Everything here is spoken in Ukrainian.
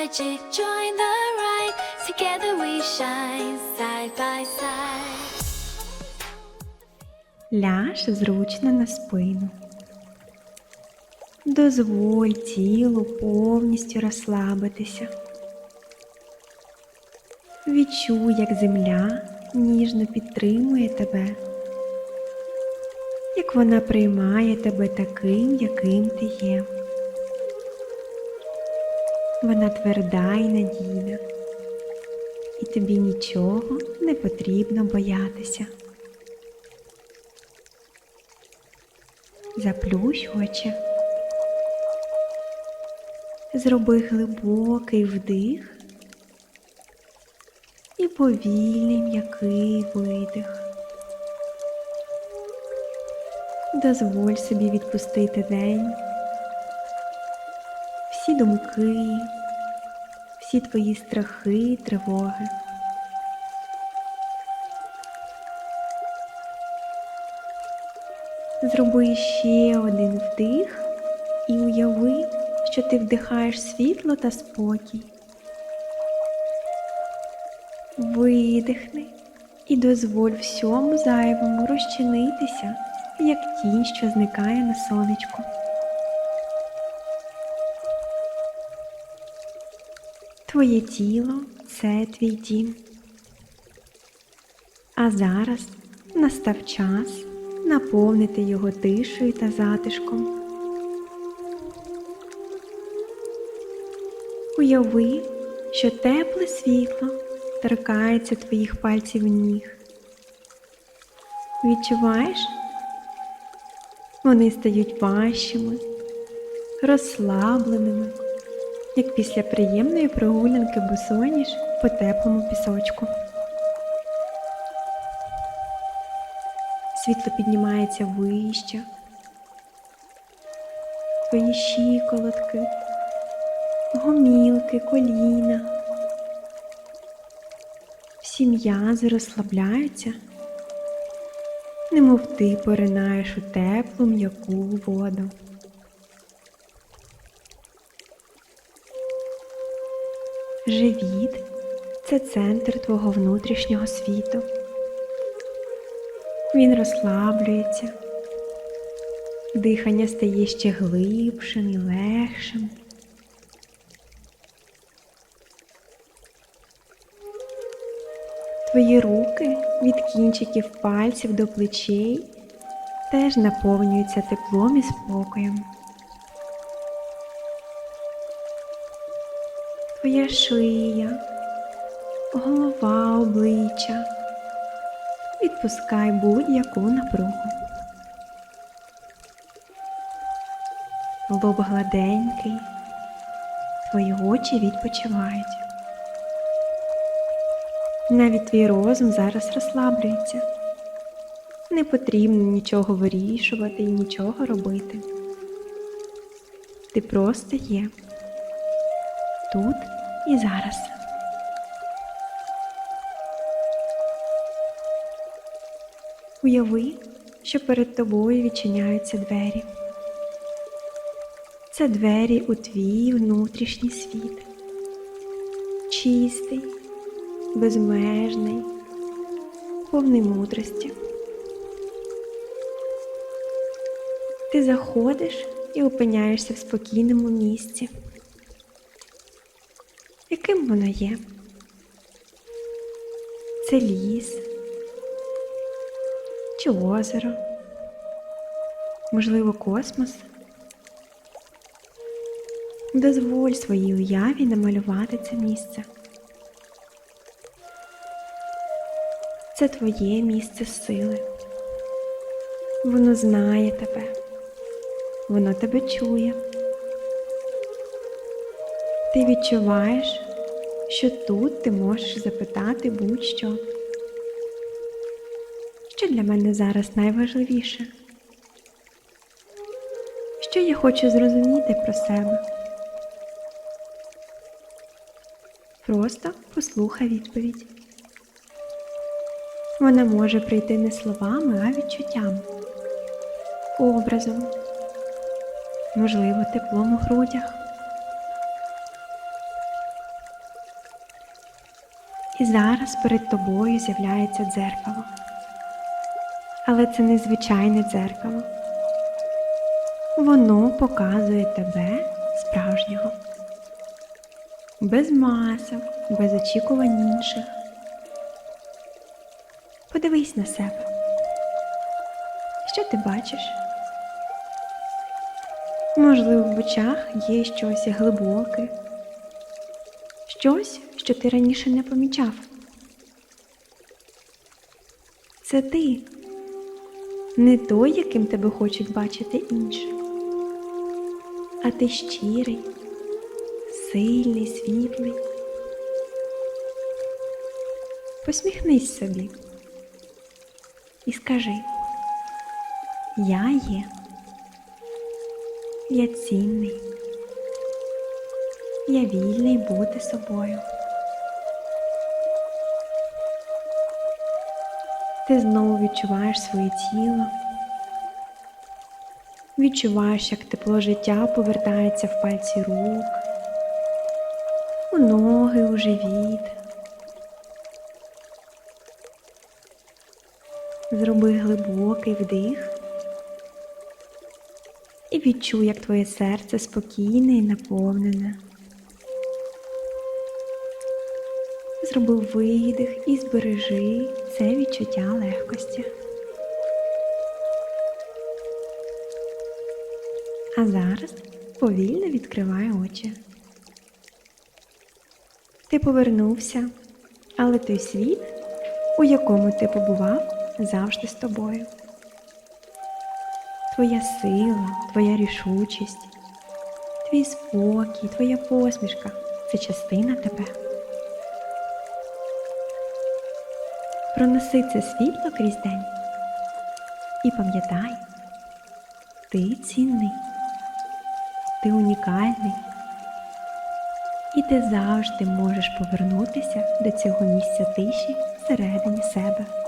magic, join the ride. Together we shine, side by side. Ляж зручно на спину. Дозволь тілу повністю розслабитися. Відчуй, як земля ніжно підтримує тебе, як вона приймає тебе таким, яким ти є. Вона тверда і надійна, і тобі нічого не потрібно боятися. Заплющ очі. Зроби глибокий вдих і повільний м'який видих. Дозволь собі відпустити день, всі думки, всі твої страхи, тривоги. Зроби ще один вдих і уяви, що ти вдихаєш світло та спокій. Видихни і дозволь всьому зайвому розчинитися, як тінь, що зникає на сонечку. Твоє тіло це твій дім. А зараз настав час наповнити його тишею та затишком. Уяви, що тепле світло торкається твоїх пальців ніг. Відчуваєш? Вони стають важчими, розслабленими, як після приємної прогулянки босоніж по теплому пісочку. Світло піднімається вище. Твої щиколотки, гомілки, коліна. Всі м'язи розслабляються, немов ти поринаєш у теплу м'яку воду. Живіт це центр твого внутрішнього світу. Він розслаблюється, дихання стає ще глибшим і легшим. Твої руки від кінчиків пальців до плечей теж наповнюються теплом і спокоєм. Твоя шия, голова, обличчя. Відпускай будь-яку напругу. Лоб гладенький, твої очі відпочивають. Навіть твій розум зараз розслаблюється. Не потрібно нічого вирішувати і нічого робити. Ти просто є тут і зараз. Уяви, що перед тобою відчиняються двері. Це двері у твій внутрішній світ. Чистий, безмежний, повний мудрості. Ти заходиш і опиняєшся в спокійному місці. Яким воно є? Це ліс чи озеро, можливо, космос. Дозволь своїй уяві намалювати це місце. Це твоє місце сили. Воно знає тебе, воно тебе чує. Ти відчуваєш, що тут ти можеш запитати будь-що. Що для мене зараз найважливіше? Що я хочу зрозуміти про себе? Просто послухай відповідь. Вона може прийти не словами, а відчуттям, образом, можливо, теплом у грудях. І зараз перед тобою з'являється дзеркало. Але це не звичайне дзеркало. Воно показує тебе справжнього. Без масок, без очікувань інших. Подивись на себе. Що ти бачиш? Можливо, в очах є щось глибоке, щось, що ти раніше не помічав. Це ти, не той, яким тебе хочуть бачити інші, а ти щирий, сильний, світлий. Посміхнись собі і скажи, я є, я цінний, я вільний бути собою. Ти знову відчуваєш своє тіло, відчуваєш, як тепло життя повертається в пальці рук, у ноги, у живіт. Зроби глибокий вдих і відчуй, як твоє серце спокійне і наповнене. Зроби видих і збережи це відчуття легкості. А зараз повільно відкривай очі. Ти повернувся, але той світ, у якому ти побував, завжди з тобою. Твоя сила, твоя рішучість, твій спокій, твоя посмішка це частина тебе. Проноси це світло крізь день і пам'ятай, ти цінний, ти унікальний, і ти завжди можеш повернутися до цього місця тиші всередині себе.